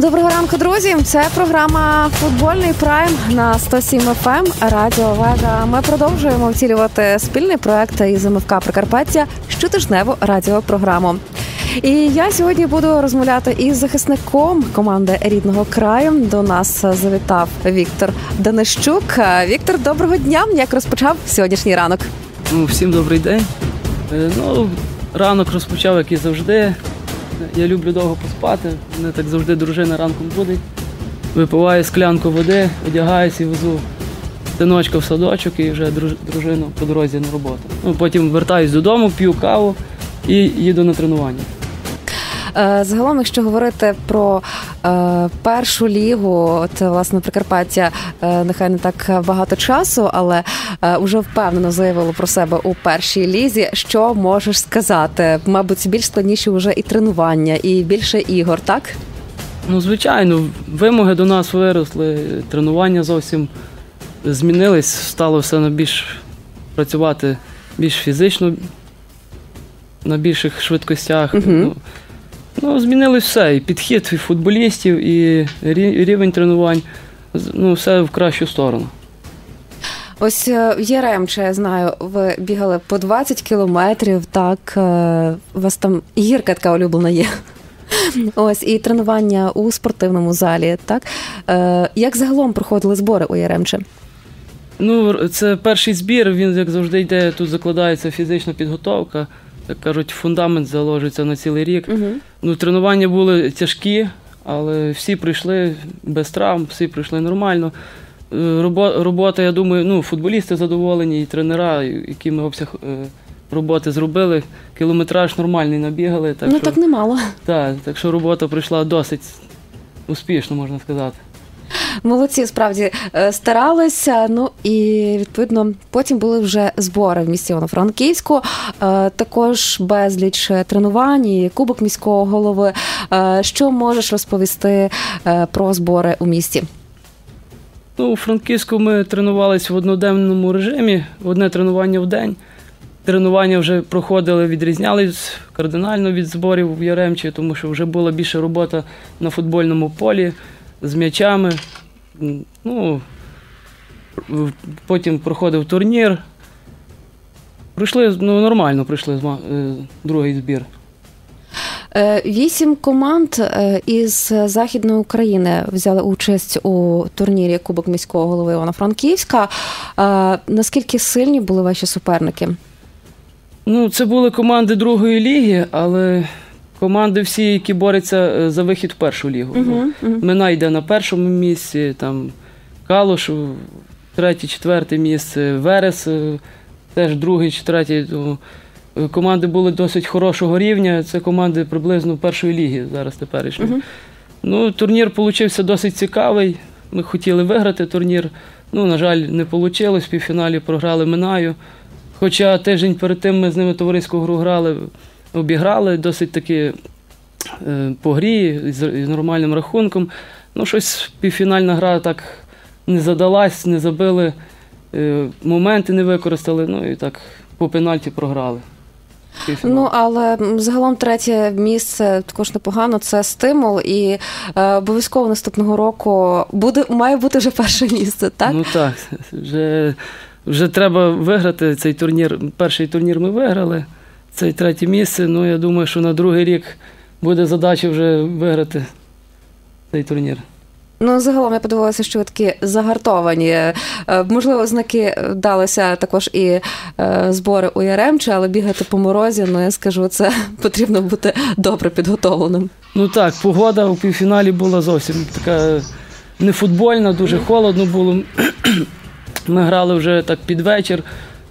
Доброго ранку, друзі. Це програма Футбольний прайм на 107 FM ем Радіо Вега. Ми продовжуємо втілювати спільний проект із МФК Прикарпаття щотижневу радіопрограму. І я сьогодні буду розмовляти із захисником команди рідного краю. До нас завітав Віктор Данищук. Віктор, доброго дня! Як розпочав сьогоднішній ранок? Ну, Всім добрий день. Е, ну, Ранок розпочав, як і завжди. Я люблю довго поспати. Мене так завжди дружина ранком будить. Випиваю склянку води, одягаюся і везу синочка в садочок і вже дружину по дорозі на роботу. Ну, Потім вертаюсь додому, п'ю каву і їду на тренування. Е, загалом, якщо говорити про е, першу лігу, от власне Прикарпаття е, нехай не так багато часу, але вже впевнено заявило про себе у першій лізі. Що можеш сказати? Мабуть, більш складніші вже і тренування, і більше ігор, так? Ну, звичайно, вимоги до нас виросли, тренування зовсім змінились, стало все на більш працювати більш фізично, на більших швидкостях. Угу. Ну, Ну, змінилось все. І підхід і футболістів, і рівень тренувань. Ну, все в кращу сторону. Ось е, Яремче, я знаю, ви бігали по 20 кілометрів, так е, у вас там гірка така улюблена є. Ось і тренування у спортивному залі. Так е, як загалом проходили збори у Яремче? Ну, це перший збір. Він як завжди йде. Тут закладається фізична підготовка як кажуть, фундамент заложиться на цілий рік. Угу. Ну, Тренування були тяжкі, але всі прийшли без травм, всі прийшли нормально. Е, робота, я думаю, ну, футболісти задоволені, і тренера, які ми обсяг е, роботи зробили. Кілометраж нормальний набігали. Так ну що, так немало. Так, так що робота прийшла досить успішно, можна сказати. Молодці справді е, старалися. Ну і відповідно потім були вже збори в місті Івано-Франківську. Е, також безліч тренувань, і кубок міського голови. Е, що можеш розповісти про збори у місті? Ну, у Франківську ми тренувалися в одноденному режимі, одне тренування в день. Тренування вже проходили, відрізнялись кардинально від зборів в Яремчі, тому що вже була більше робота на футбольному полі з м'ячами. Ну, Потім проходив турнір. Прийшли ну, нормально прийшли е, другий збір. Е, вісім команд е, із Західної України взяли участь у турнірі Кубок міського голови Івано-Франківська. Наскільки сильні були ваші суперники? Ну, це були команди другої ліги, але команди всі, які борються е, за вихід в першу лігу. Uh-huh, uh-huh. Мина йде на першому місці, там Калуш, третє, четверте місце, Верес, е, теж другий чи третій. Команди були досить хорошого рівня. Це команди приблизно першої ліги зараз теперішні. Uh-huh. Ну, Турнір вийшов досить цікавий. Ми хотіли виграти турнір. Ну, на жаль, не вийшло. В півфіналі програли Минаю. Хоча тиждень перед тим ми з ними товариську гру грали обіграли досить таки е, по грі з нормальним рахунком. Ну, щось півфінальна гра так не задалась, не забили, е, моменти не використали, ну і так по пенальті програли. Ну, але загалом третє місце також непогано. Це стимул, і е, обов'язково наступного року буде має бути вже перше місце, так? Ну так, вже вже треба виграти цей турнір. Перший турнір ми виграли це третє місце. Ну, я думаю, що на другий рік буде задача вже виграти цей турнір. Ну, загалом я подивилася, що ви такі загартовані. Е, можливо, знаки далися також і е, збори у Яремче, але бігати по морозі, ну я скажу, це потрібно бути добре підготовленим. Ну так, погода у півфіналі була зовсім така не футбольна, дуже холодно було. Ми грали вже так під вечір.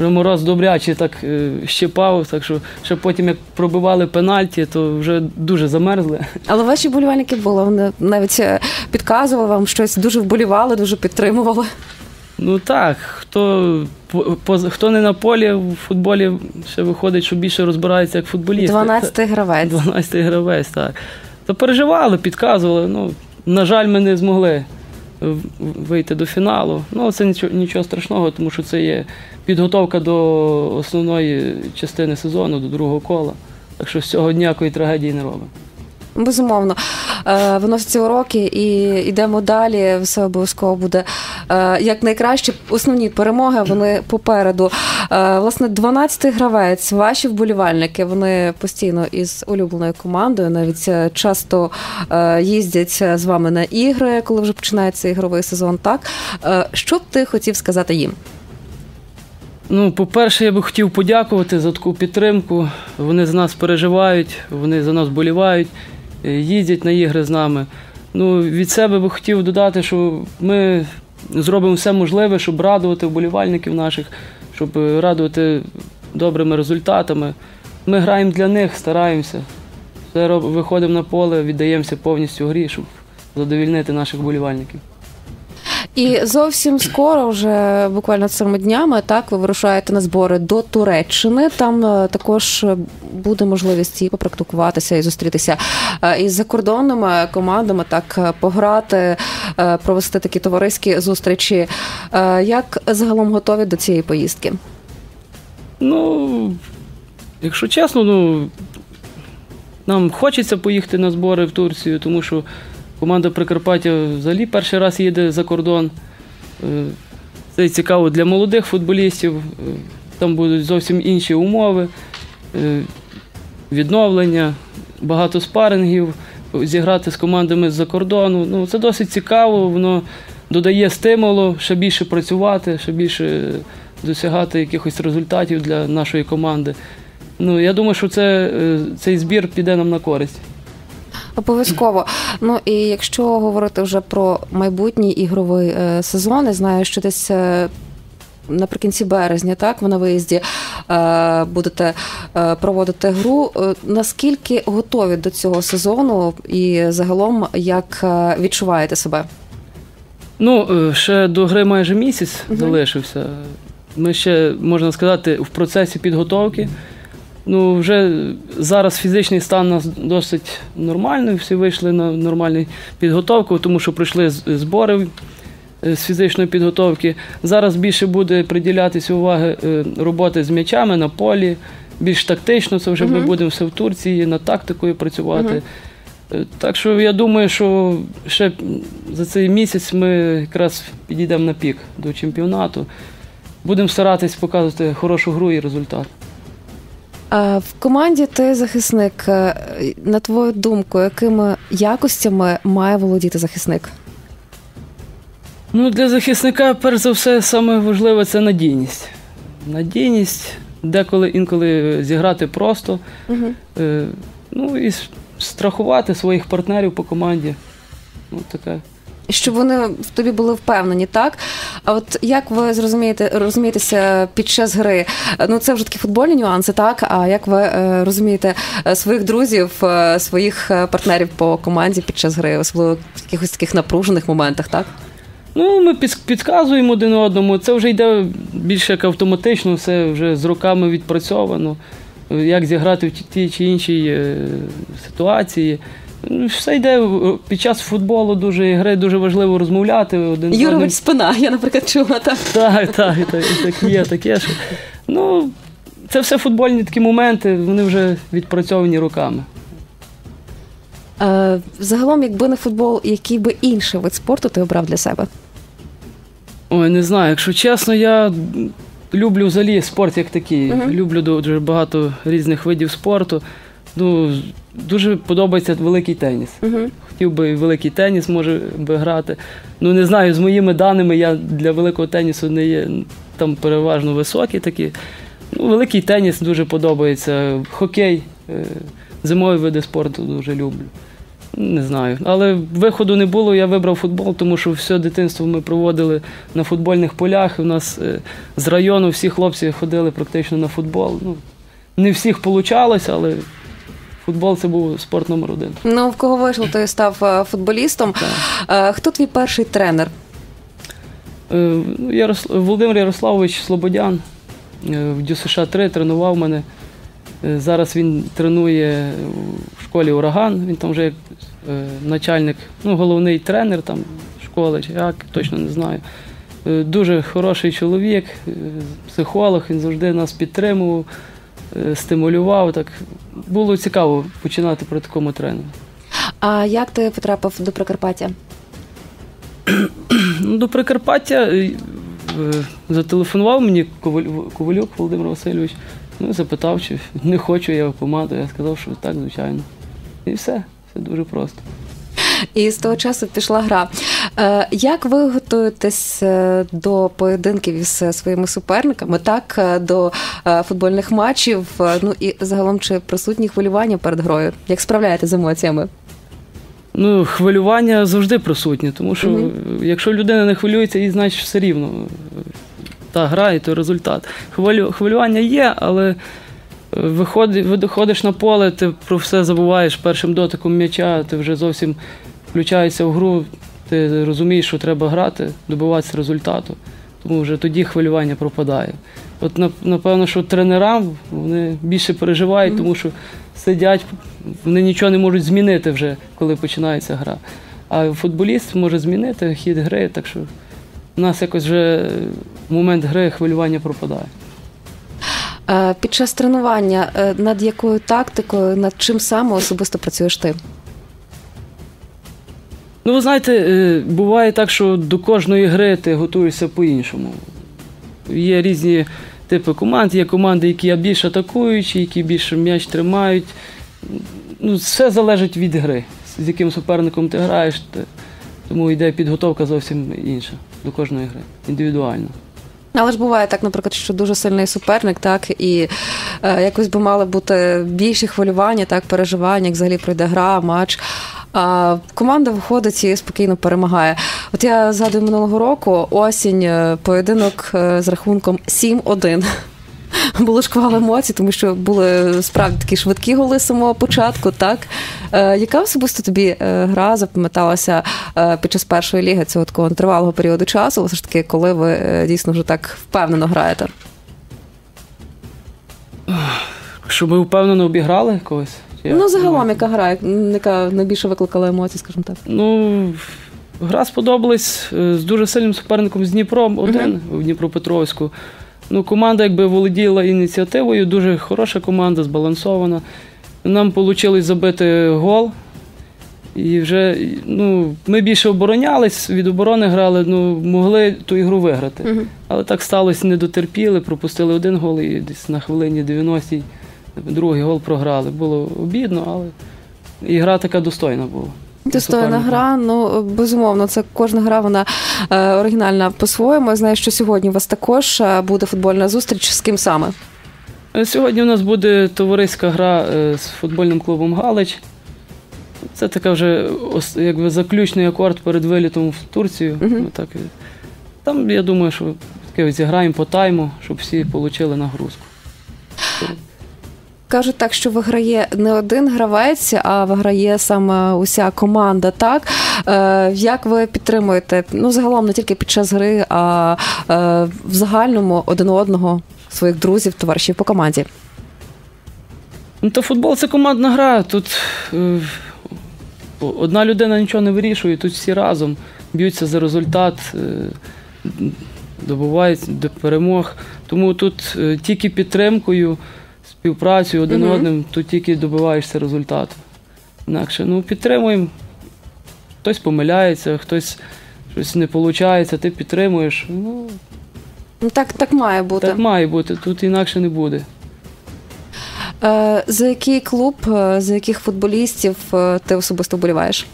Вже мороз добряче так е, щепав, так що ще потім, як пробивали пенальті, то вже дуже замерзли. Але ваші болівальники були, вони навіть е, підказували вам щось, дуже вболівали, дуже підтримували. Ну так, хто хто не на полі в футболі, ще виходить, що більше розбирається як футболіст. 12-й гравець. 12-й гравець, так. То переживали, підказували. Ну, На жаль, ми не змогли вийти до фіналу. Ну, це нічого, нічого страшного, тому що це є підготовка до основної частини сезону, до другого кола. Так що з цього ніякої трагедії не робимо. Безумовно, е, виносяться уроки і йдемо далі. Все обов'язково буде е, як найкраще. Основні перемоги вони попереду. Е, власне, 12-й гравець, ваші вболівальники, вони постійно із улюбленою командою, навіть часто їздять з вами на ігри, коли вже починається ігровий сезон. Так що б ти хотів сказати їм? Ну, по-перше, я би хотів подякувати за таку підтримку. Вони за нас переживають, вони за нас болівають, їздять на ігри з нами. Ну, Від себе би хотів додати, що ми зробимо все можливе, щоб радувати вболівальників наших, щоб радувати добрими результатами. Ми граємо для них, стараємося. Все виходимо на поле, віддаємося повністю грі, щоб задовільнити наших вболівальників. І зовсім скоро, вже буквально цими днями, так ви вирушаєте на збори до Туреччини. Там е, також буде можливість і попрактикуватися і зустрітися е, із закордонними командами, так е, пограти, провести такі товариські зустрічі. Як загалом готові до цієї поїздки? Ну, якщо чесно, ну нам хочеться поїхати на збори в Турцію, тому що. Команда Прикарпаття взагалі перший раз їде за кордон. Е, це цікаво для молодих футболістів. Е, там будуть зовсім інші умови, е, відновлення, багато спарингів, зіграти з командами з-за кордону. Ну, Це досить цікаво, воно додає стимулу ще більше працювати, ще більше досягати якихось результатів для нашої команди. Ну, Я думаю, що це, цей збір піде нам на користь. Обов'язково. Ну і якщо говорити вже про майбутній ігровий е, сезон, я знаю, що десь. Е, наприкінці березня, так ви на виїзді е, будете е, проводити гру. Е, наскільки готові до цього сезону, і загалом як відчуваєте себе? Ну ще до гри майже місяць угу. залишився. Ми ще можна сказати в процесі підготовки. Ну, вже зараз фізичний стан у нас досить нормальний, всі вийшли на нормальну підготовку, тому що пройшли збори е, з фізичної підготовки. Зараз більше буде приділятися уваги е, роботи з м'ячами на полі, більш тактично, це вже uh ми будемо все в Турції, над тактикою працювати. Uh Так що я думаю, що ще за цей місяць ми якраз підійдемо на пік до чемпіонату. Будемо старатись показувати хорошу гру і результат. В команді ти захисник. Е, на твою думку, якими якостями має володіти захисник? Ну, Для захисника, перш за все, саме важливе це надійність. Надійність, деколи інколи зіграти просто, угу. ну і страхувати своїх партнерів по команді. Ну, таке щоб вони в тобі були впевнені, так? А от як ви зрозумієте розумієтеся під час гри? Ну це вже такі футбольні нюанси, так? А як ви е, розумієте е, своїх друзів, е, своїх партнерів по команді під час гри, особливо в якихось таких напружених моментах, так? Ну, ми підказуємо один одному. Це вже йде більше як автоматично, все вже з роками відпрацьовано. Як зіграти в тій чи іншій ситуації. Все йде під час футболу дуже гри, дуже важливо розмовляти. Один Юрович спина, я, наприклад, чула так. Так, так, так, так є таке. що... Ну, Це все футбольні такі моменти, вони вже відпрацьовані руками. Е, загалом, якби не футбол, який би інший вид спорту ти обрав для себе? Ой, не знаю. Якщо чесно, я люблю взагалі спорт як такий. Uh-huh. Люблю дуже багато різних видів спорту. Ну, Дуже подобається великий теніс. Uh-huh. Хотів би великий теніс може би грати. Ну не знаю, з моїми даними я для великого тенісу не є там переважно високі такі. Ну, Великий теніс дуже подобається. Хокей, е, зимові види спорту дуже люблю. Не знаю. Але виходу не було, я вибрав футбол, тому що все дитинство ми проводили на футбольних полях. У нас е, з району всі хлопці ходили практично на футбол. Ну, Не всіх вийшло, але футбол це був спорт номер один. Ну, в кого вийшло, той став е, футболістом. Так. Е, хто твій перший тренер? Е, Ярослав, Володимир Ярославович Слободян в ДЮСШ 3 тренував мене. Зараз він тренує в школі Ураган, він там вже як начальник, ну, головний тренер там школи, чи як, точно не знаю. Дуже хороший чоловік, психолог, він завжди нас підтримував. Е, стимулював. Так було цікаво починати при такому тренеру. А як ти потрапив до Прикарпаття? Ну, До Прикарпаття е, зателефонував мені Ковалюк Володимир Васильович. Ну, запитав, чи не хочу я в команду. Я сказав, що так, звичайно. І все, все дуже просто. І з того часу пішла гра. Е, як ви готуєтесь е, до поєдинків із своїми суперниками, так е, до футбольних матчів? Ну і загалом чи присутні хвилювання перед грою? Як справляєте з емоціями? Ну, хвилювання завжди присутнє, тому що угу. якщо людина не хвилюється, їй значить все рівно та гра і той результат. Хвилю, хвилювання є, але виходиш на поле, ти про все забуваєш першим дотиком м'яча, ти вже зовсім включаєшся в гру, ти розумієш, що треба грати, добиватися результату. Тому вже тоді хвилювання пропадає. От напевно, що тренерам вони більше переживають, тому що сидять, вони нічого не можуть змінити вже, коли починається гра. А футболіст може змінити хід гри, так що у нас якось вже в момент гри хвилювання пропадає. Е, під час тренування е, над якою тактикою, над чим саме особисто працюєш ти? Ну, ви знаєте, е, буває так, що до кожної гри ти готуєшся по-іншому. Є різні типи команд, є команди, які більш атакуючі, які більше м'яч тримають. Ну, Все залежить від гри, з яким суперником ти граєш. Тому йде підготовка зовсім інша до кожної гри, індивідуально. Але ж буває так, наприклад, що дуже сильний суперник, так і е, якось би мали бути більші хвилювання, так, переживання, як взагалі пройде гра, матч. А команда виходить і спокійно перемагає. От я згадую минулого року осінь, е, поєдинок е, з рахунком 7-1. Було шквал емоцій, тому що були справді такі швидкі голи з самого початку. Так е, яка особисто тобі е, гра запам'яталася е, під час першої ліги цього такого тривалого періоду часу? Все ж таки, коли ви е, дійсно вже так впевнено граєте? Щоб ми впевнено обіграли когось? Я, ну, загалом, яка гра, яка найбільше викликала емоцій, скажімо так. Ну, гра сподобалась е, з дуже сильним суперником з Дніпром один в Дніпропетровську. Ну, Команда якби володіла ініціативою, дуже хороша команда, збалансована. Нам вийшло забити гол. І вже ну, ми більше оборонялись, від оборони грали, ну, могли ту ігру виграти. Але так сталося, не дотерпіли, пропустили один гол і десь на хвилині 90-й другий гол програли. Було обідно, але ігра така достойна була. Достойна гра, ну безумовно, це кожна гра, вона е, оригінальна по-своєму. Я знаю, що сьогодні у вас також е, буде футбольна зустріч. З ким саме? Е, сьогодні у нас буде товариська гра е, з футбольним клубом Галич. Це така вже якби заключний акорд перед вилітом в Турцію. Uh-huh. Так, Там, я думаю, що таке зіграємо по тайму, щоб всі отримали нагрузку. Кажуть так, що виграє не один гравець, а виграє саме уся команда. Так Е, як ви підтримуєте? Ну, загалом не тільки під час гри, а е, в загальному один одного, своїх друзів, товаришів по команді? Ну, то футбол це командна гра. Тут е, одна людина нічого не вирішує, тут всі разом б'ються за результат. Добувають до перемог. Тому тут тільки підтримкою співпрацю один угу. одним, то тільки добиваєшся результату. Інакше ну, підтримуємо. Хтось помиляється, хтось щось не виходить, ти підтримуєш. Ну, ну, Так так має бути. Так має бути, тут інакше не буде. Е, За який клуб, е, за яких футболістів е, ти особисто вболіваєш?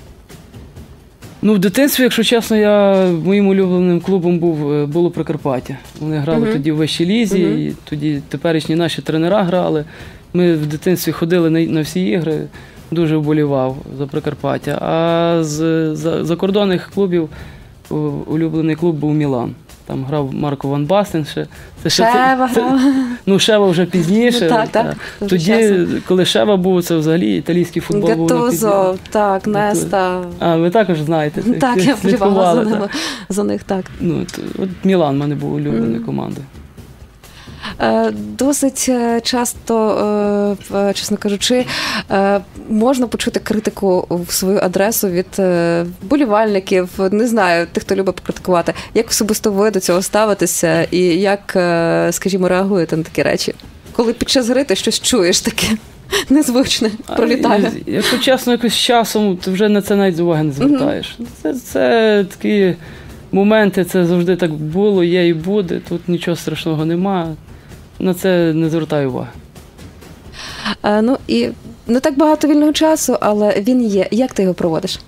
Ну, в дитинстві, якщо чесно, я моїм улюбленим клубом був е, було Прикарпаття. Вони грали uh-huh. тоді в вищій лізі, uh-huh. і тоді теперішні наші тренера грали. Ми в дитинстві ходили на, на всі ігри, дуже вболівав за Прикарпаття. А з закордонних клубів улюблений клуб був Мілан. Там грав Марко Ван Бастен ще. Це Шева це, грав. Ну, Шева вже пізніше. Ну, так, так. Тоді, часом. коли Шева був, це взагалі італійський футбол Гатузо, був. так, Неста. А, ви також знаєте. Так, я вболівала за, за них, так. Ну, то, от Мілан в мене був улюбленою mm. командою. Е, досить е, часто, е, чесно кажучи, можна почути критику в свою адресу від болівальників, не знаю, тих, хто любить покритикувати. Як особисто ви до цього ставитеся і як, скажімо, реагуєте на такі речі? Коли під час гри ти щось чуєш таке? незвичне пролітає. Якщо чесно, якось часом, то вже на це навіть уваги не звертаєш. Mm-hmm. Це, це такі моменти, це завжди так було, є і буде. Тут нічого страшного нема. На це не звертаю уваги. А, ну і не так багато вільного часу, але він є. Як ти його проводиш?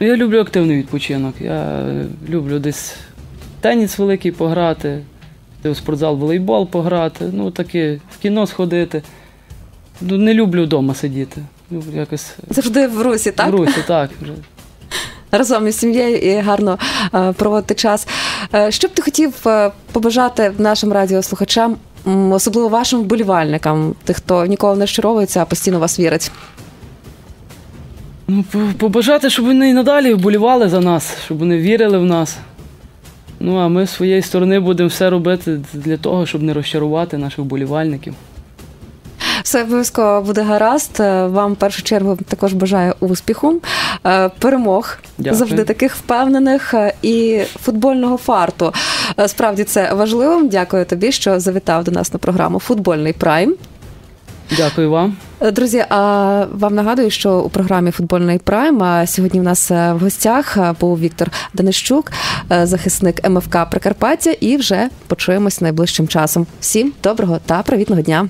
Я люблю активний відпочинок. Я люблю десь теніс великий пограти, в спортзал волейбол пограти, ну таке, в кіно сходити. Ну, Не люблю вдома сидіти. Люблю якось... Завжди в русі, так? В русі, так. Разом із сім'єю і гарно е, проводити час. Е, що б ти хотів е, побажати нашим радіослухачам, особливо вашим вболівальникам, тих, хто ніколи не розчаровується, а постійно вас вірить? Ну, Побажати, щоб вони і надалі вболівали за нас, щоб вони вірили в нас. Ну, а ми з своєї сторони будемо все робити для того, щоб не розчарувати наших вболівальників. Все обов'язково буде гаразд. Е, вам в першу чергу також бажаю успіху, е, перемог Дякую. завжди таких впевнених е, і футбольного фарту. Справді це важливо. Дякую тобі, що завітав до нас на програму Футбольний Прайм. Дякую вам. Друзі, а вам нагадую, що у програмі Футбольний Прайм сьогодні в нас в гостях був Віктор Данищук, захисник МФК Прикарпаття, і вже почуємось найближчим часом. Всім доброго та привітного дня.